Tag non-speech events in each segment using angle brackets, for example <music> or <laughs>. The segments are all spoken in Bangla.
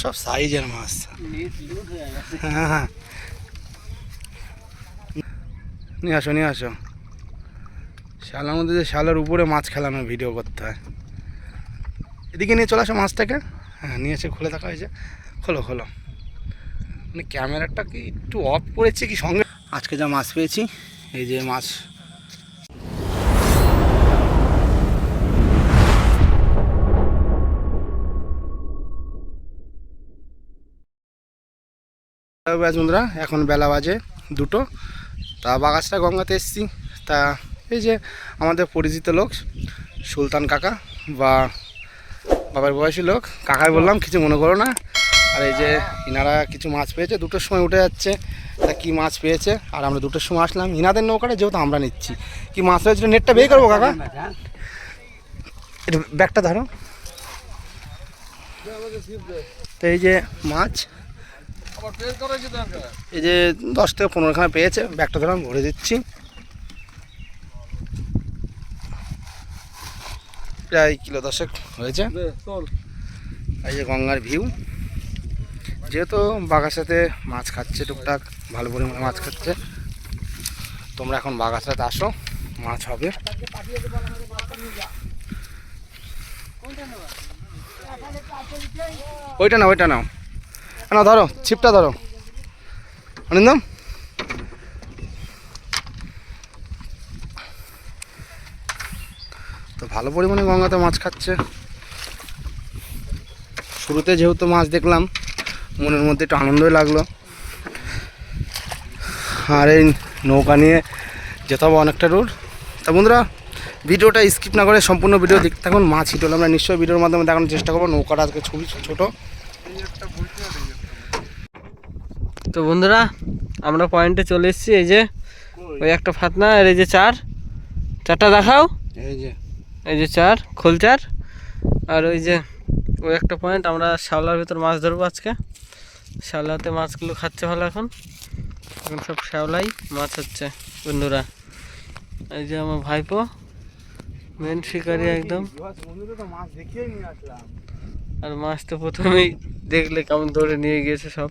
সব সাইজের মাছ। হ্যাঁ হ্যাঁ নিয়ে আসো নিয়ে আসো। শালার মধ্যে যে শালার উপরে মাছ খেলানোর ভিডিও করতে হয়। এদিকে নিয়ে চলে আসো মাছটাকে। হ্যাঁ নিয়ে এসে খুলে থাকা হয়েছে। খোলো খোলো। মানে ক্যামেরাটা কি একটু অফ করেছে কি সঙ্গে? আজকে যা মাছ পেয়েছি, এই যে মাছ ব্যাস বন্ধুরা, এখন বেলা বাজে দুটো। তা বাগাসটা গঙ্গাতে এসছি। তা এই যে আমাদের পরিচিত লোক, সুলতান কাকা বা বাবার বয়সী লোক কাকাই বললাম, কিছু মনে করো না। আর এই যে ইনারা কিছু মাছ পেয়েছে, দুটোর সময় উঠে যাচ্ছে। তা কী মাছ পেয়েছে? আর আমরা দুটোর সময় আসলাম। ইনাদের নৌকাটা যেহেতু আমরা নিচ্ছি। কি মাছ হয়েছিল? নেটটা বের করব, কাকা? ব্যাগটা ধরো। তো এই যে মাছ এই যে দশ থেকে পনেরোখানা পেয়েছে ব্যাগটা ধরে আমি ভরে দিচ্ছি। প্রায় কিলো দশেক হয়েছে। এই যে গঙ্গার ভিউ। যেহেতু বাগাসাতে মাছ খাচ্ছে টুকটাক ভালো পরিমাণে মাছ খাচ্ছে তোমরা এখন বাগাসাতে আসো মাছ হবে। ওইটা না ওইটা নাও। না, ধরো, ছিপটা ধরো। অনিন্দম? তো ভালো পরিমাণে গঙ্গাতে মাছ খাচ্ছে। শুরুতে যেহেতু মাছ দেখলাম, মনের মধ্যে একটু আনন্দই লাগল। আর এই নৌকা নিয়ে যেতে হবে অনেকটা দূর। তা বন্ধুরা, ভিডিওটা স্কিপ না করে সম্পূর্ণ ভিডিও দেখতে থাকুন। মাছ হিট হলে আমরা নিশ্চয়ই ভিডিওর মাধ্যমে দেখানোর চেষ্টা করব। নৌকাটা আজকে ছবি ছোটো। তো বন্ধুরা আমরা পয়েন্টে চলে এসেছি এই যে ওই একটা ফাতনা আর এই যে চার। চারটা দেখাও। এই যে। এই যে চার খোল চার। আর ওই যে ওই একটা পয়েন্ট আমরা শ্যাওলার ভিতর মাছ ধরবো আজকে। শ্যাওলাতে মাছগুলো খাচ্ছে ভালো এখন। এখন সব শ্যাওলাই মাছ হচ্ছে বন্ধুরা। এই যে আমার ভাইপো মেন শিকারি একদম। আর মাছ তো প্রথমেই দেখলে কেমন ধরে নিয়ে গিয়েছে সব।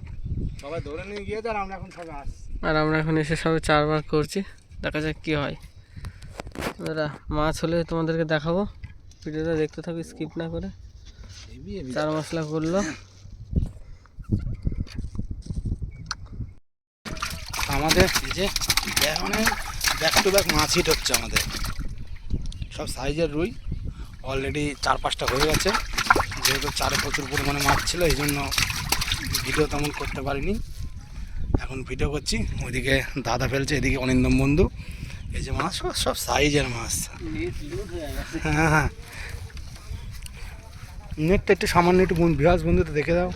সবাই ধরে নিয়ে গিয়েছে আর আমরা এখন সবাই আসছি। আর আমরা এখন এসে সবে চারবার করছি দেখা যাক কী হয়। দাদা মাছ হলে তোমাদেরকে দেখাবো। ভিডিওটা দেখতে থাকো স্কিপ না করে। চার মশলা করল। আমাদের যে মানে ব্যাক টু ব্যাক মাছ হিট হচ্ছে আমাদের। সব সাইজের রুই। অলরেডি চার পাঁচটা হয়ে গেছে। যেহেতু চারে প্রচুর পরিমাণে মাছ ছিল এই জন্য ভিডিও তেমন করতে পারিনি। এখন ভিডিও করছি ওইদিকে দাদা ফেলছে এদিকে অনিন্দম বন্ধু। এই যে মাছ সব- সব সাইজের মাছ। হ্যাঁ হ্যাঁ নেটটা একটু সামান্য একটু বিহাস বন্ধুতে দেখে দাও।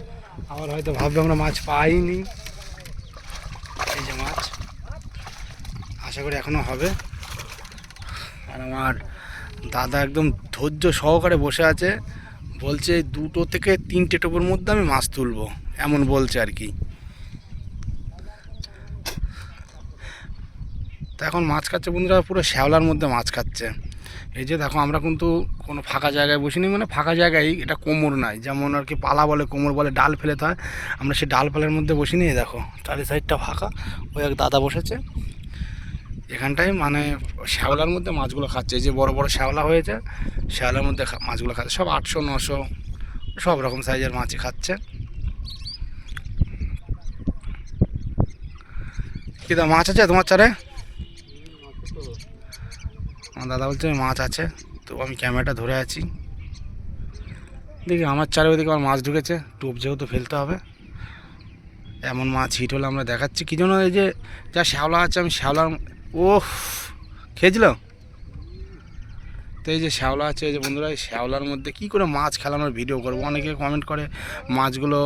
আবার হয়তো ভাববে আমরা মাছ পাইনি। এই যে মাছ। আশা করি এখনও হবে। আর আমার দাদা একদম ধৈর্য সহকারে বসে আছে। বলছে দুটো থেকে তিনটে টোপের মধ্যে আমি মাছ তুলবো, এমন বলছে আর কি। তা এখন মাছ খাচ্ছে বন্ধুরা, পুরো শ্যাওলার মধ্যে মাছ খাচ্ছে। এই যে দেখো, আমরা কিন্তু কোনো ফাঁকা জায়গায় বসিনি মানে ফাঁকা জায়গায় এটা কোমর নাই। যেমন আর কি পালা বলে, কোমর বলে ডাল ফেলে হয়। আমরা সেই ডাল ফেলের মধ্যে বসিনি দেখো, চারি সাইডটা ফাঁকা। ওই এক দাদা বসেছে। এখানটায় মানে শ্যাওলার মধ্যে মাছগুলো খাচ্ছে। এই যে বড় বড় শ্যাওলা হয়েছে শ্যাওলার মধ্যে মাছগুলো খাচ্ছে। সব আটশো, নশো, সব রকম সাইজের মাছই খাচ্ছে। কি দা মাছ আছে তোমার চারে? আমার দাদা বলছে মাছ আছে, তো আমি ক্যামেরাটা ধরে আছি। দেখি আমার চারে ওদিকে আমার মাছ ঢুকেছে, টোপ যেহেতু ফেলতে হবে। এমন মাছ হিট হলে আমরা দেখাচ্ছি। কি জন্য এই যে যা শ্যাওলা আছে, আমি শ্যাওলার ওহ খেয়েছিল? তো এই যে শ্যাওলা আছে, এই যে বন্ধুরা, এই শ্যাওলার মধ্যে কি করে মাছ খেলানোর ভিডিও করব? অনেকে কমেন্ট করে, মাছগুলো,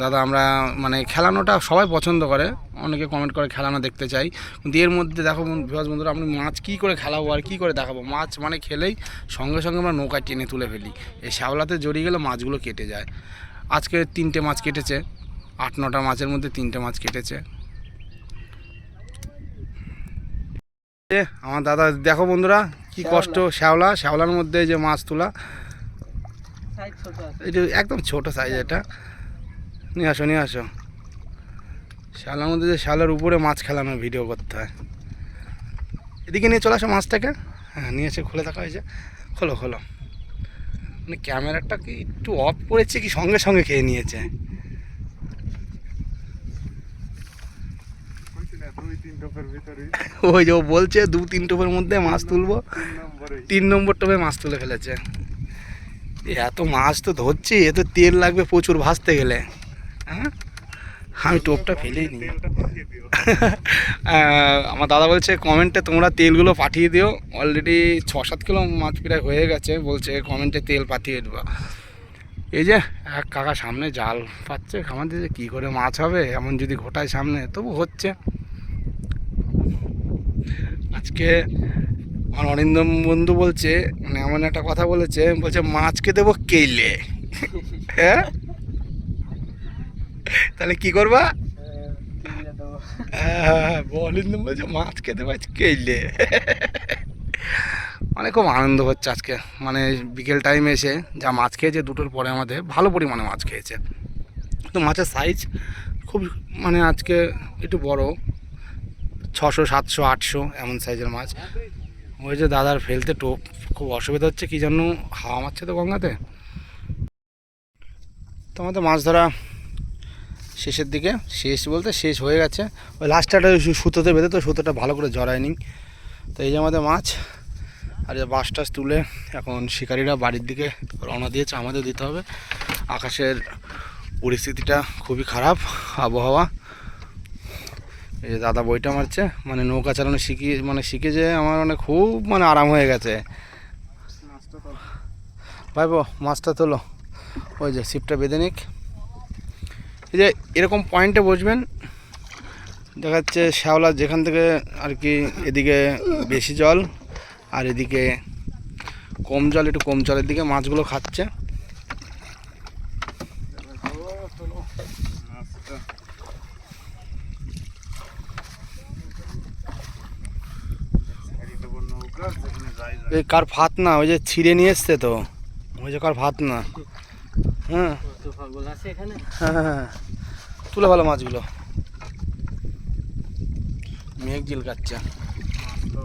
দাদা আমরা মানে খেলানোটা সবাই পছন্দ করে, অনেকে কমেন্ট করে খেলানো দেখতে চাই। কিন্তু এর মধ্যে দেখো বিভাস বন্ধুরা আমি মাছ কী করে খেলাবো আর কী করে দেখাবো? মাছ মানে খেলেই সঙ্গে সঙ্গে আমরা নৌকায় টেনে তুলে ফেলি। এই শ্যাওলাতে জড়িয়ে গেলে মাছগুলো কেটে যায়। আজকে তিনটে মাছ কেটেছে, আট নটা মাছের মধ্যে তিনটে মাছ কেটেছে। আমার দাদা, দেখো বন্ধুরা কি কষ্ট শ্যাওলা শ্যাওলার মধ্যে যে মাছ তোলা। এটা একদম ছোট সাইজ এটা। নিয়ে আসো নিয়ে আসো। শ্যালার মধ্যে যে শ্যালার উপরে মাছ খেলানোর ভিডিও করতে হয়। এদিকে নিয়ে চলে আসো মাছটাকে। হ্যাঁ নিয়ে এসে খুলে থাকা হয়েছে। খোলো খোলো। মানে ক্যামেরাটা কি একটু অফ করেছে কি সঙ্গে সঙ্গে খেয়ে নিয়েছে দুই তিন টোপের ভিতরে ওই যে ও বলছে দু তিন টোপের মধ্যে মাছ তুলবো। তিন নম্বর টোপে মাছ তুলে ফেলেছে। এত মাছ তো ধরছি এ তো তেল লাগবে প্রচুর ভাজতে গেলে। হ্যাঁ? আমি টোপটা ফেলেই নি। <laughs> আমার দাদা বলছে কমেন্টে তোমরা তেলগুলো পাঠিয়ে দিও। অলরেডি ছ সাত কিলো মাছ প্রায় হয়ে গেছে। বলছে কমেন্টে তেল পাঠিয়ে দেবো। এই যে এক কাকা সামনে জাল পাচ্ছে আমাদের যে কী করে মাছ হবে এমন যদি ঘোটায় সামনে তবু হচ্ছে। আজকে আমার অরিন্দম বন্ধু বলছে মানে এমন একটা কথা বলেছে, বলছে, মাছকে দেবো কেলে হ্যাঁ? তাহলে কি করবা? হ্যাঁ অরিন্দম বলছে মাছ খেতে পারছি কেলে মানে খুব আনন্দ হচ্ছে আজকে মানে বিকেল টাইমে এসে যা মাছ খেয়েছে দুটোর পরে আমাদের ভালো পরিমাণে মাছ খেয়েছে। তো মাছের সাইজ খুব মানে আজকে একটু বড়। ছশো, সাতশো, আটশো এমন সাইজের মাছ। ওই যে দাদার ফেলতে টোপ খুব অসুবিধা হচ্ছে, কি জন্য হাওয়া মারছে তো গঙ্গাতে। তো আমাদের মাছ ধরা শেষের দিকে, শেষ বলতে শেষ হয়ে গেছে। ওই লাস্টটা সুতোতে বেঁধে তো সুতোটা ভালো করে জড়ায়নি তো এই যে আমাদের মাছ, আর যে বাস টাস তুলে এখন শিকারীরা বাড়ির দিকে রওনা দিয়েছে, আমাদের দিতে হবে। আকাশের পরিস্থিতিটা খুবই খারাপ, আবহাওয়া। এই যে দাদা বইটা মারছে মানে নৌকা চালানো শিখিয়ে মানে শিখে যে আমার মানে খুব মানে আরাম হয়ে গেছে। ভাই বো, মাছটা তোলো। ওই যে ছিপটা বেঁধে নিক। এই যে এরকম পয়েন্টে বসবেন, দেখা যাচ্ছে শ্যাওলা যেখান থেকে আর কি এদিকে বেশি জল, আর এদিকে কম জল, একটু কম জলের দিকে মাছগুলো খাচ্ছে মাছটা ছাড়ি দেবো নৌকা যেখানে যাই যাই এই কার ভাত না ওই যে ছিঁড়ে নিয়ে এসছে তো। ওই যে কার ভাত না। হ্যাঁ। হ্যাঁ হ্যাঁ, হ্যাঁ। তুলে ভালো মাছগুলো। মেঘ জিল কাচ্ছে তো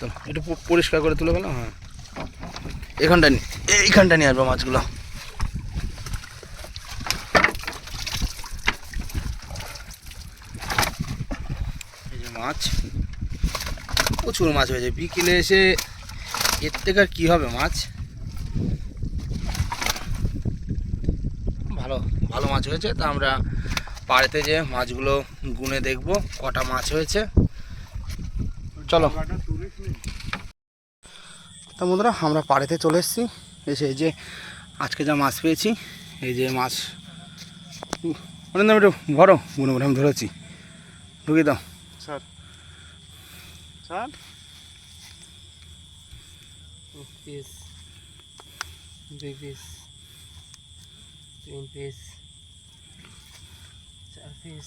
তো একটু পরিষ্কার করে তুলে গেলাম হ্যাঁ। এখানটা নি- এইখানটা নিয়ে আসব মাছগুলো। মাছ, প্রচুর মাছ হয়েছে। বিকেলে এসে এর থেকে আর কী হবে মাছ? ভালো ভালো মাছ হয়েছে। তা আমরা পাড়েতে যে মাছগুলো গুনে দেখব, কটা মাছ হয়েছে। চলো। তা বন্ধুরা, আমরা পাড়েতে চলে এসেছি। এসে এই যে আজকে যা মাছ পেয়েছি এই যে মাছ অনেক দাম একটু ভরো গুনে গুনে আমি ধরেছি। ঢুকিয়ে দাও। স্যার। স্যার? পিস দুই পিস তিন পিস চার পিস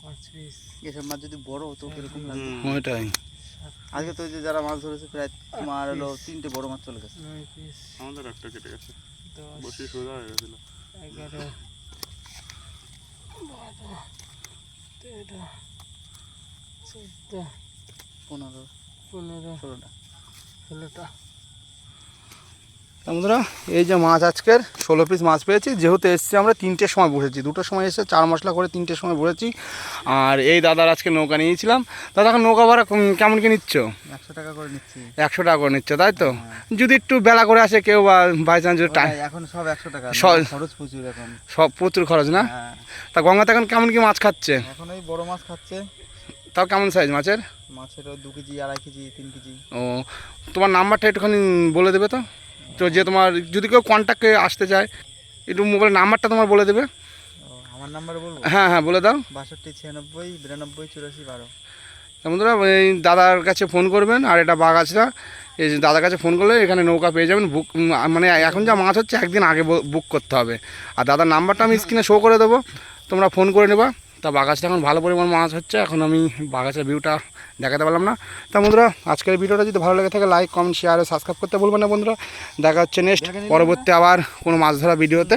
পাঁচ পিস এসব মাছ যদি বড় হতো কীরকম লাগতো? ওইটাই। আজকে তো ওই যে যারা মাছ ধরেছে প্রায় তোমার হলো তিনটে বড় মাছ চলে গেছে। আমাদের একটা কেটে গেছে। বসে সোজা হয়ে গেছিল। এগারো। বারো। তেরো। চোদ্দ। পনেরো। পনেরো। ষোলোটা। ষোলোটা। বন্ধুরা এই যে মাছ আজকের ষোলো পিস মাছ পেয়েছি। যেহেতু এসছি আমরা তিনটের সময় বসেছি। দুটোর সময় এসে চার মশলা করে তিনটের সময় বসেছি। আর এই দাদার আজকে নৌকা নিয়েছিলাম। দাদা এখন নৌকা ভাড়া কেমন কি নিচ্ছ? একশো টাকা করে নিচ্ছি। একশো টাকা করে নিচ্ছ তাই তো? যদি একটু বেলা করে আসে কেউ বা বাই চান্স টাইম এখন সব একশো টাকা। খরচ প্রচুর এখন। সব প্রচুর খরচ না? হ্যাঁ। তা গঙ্গাতে এখন কেমন কি মাছ খাচ্ছে? এখন ওই বড় মাছ খাচ্ছে। তাও কেমন সাইজ মাছের? মাছের দু কেজি আড়াই কেজি তিন কেজি। ও তোমার নাম্বারটা একটুখানি বলে দেবে তো? তো যে তোমার যদি কেউ কন্ট্যাক্টে আসতে চায় একটু মোবাইলের নাম্বারটা তোমার বলে দেবে। আমার নাম্বার বলব? হ্যাঁ হ্যাঁ বলে দাও। বাষট্টি ছিয়ানব্বই বিরানব্বই চুরাশি বারো। বন্ধুরা এই দাদার কাছে ফোন করবেন আর এটা বাগাছরা এই দাদার কাছে ফোন করলে এখানে নৌকা পেয়ে যাবেন। বুক মানে এখন যা মাছ হচ্ছে একদিন আগে বুক করতে হবে। আর দাদার নাম্বারটা আমি স্ক্রিনে শো করে দেবো। তোমরা ফোন করে নেবা। তা বাগাছটা এখন ভালো পরিমাণ মাছ হচ্ছে এখন আমি বাগাছের ভিউটা দেখাতে পারলাম না। তা বন্ধুরা আজকের ভিডিওটা যদি ভালো লেগে থাকে লাইক কমেন্ট শেয়ার সাবস্ক্রাইব করতে বলবেন না বন্ধুরা। দেখা হচ্ছে নেক্সট পরবর্তী আবার কোনো মাছ ধরা ভিডিওতে।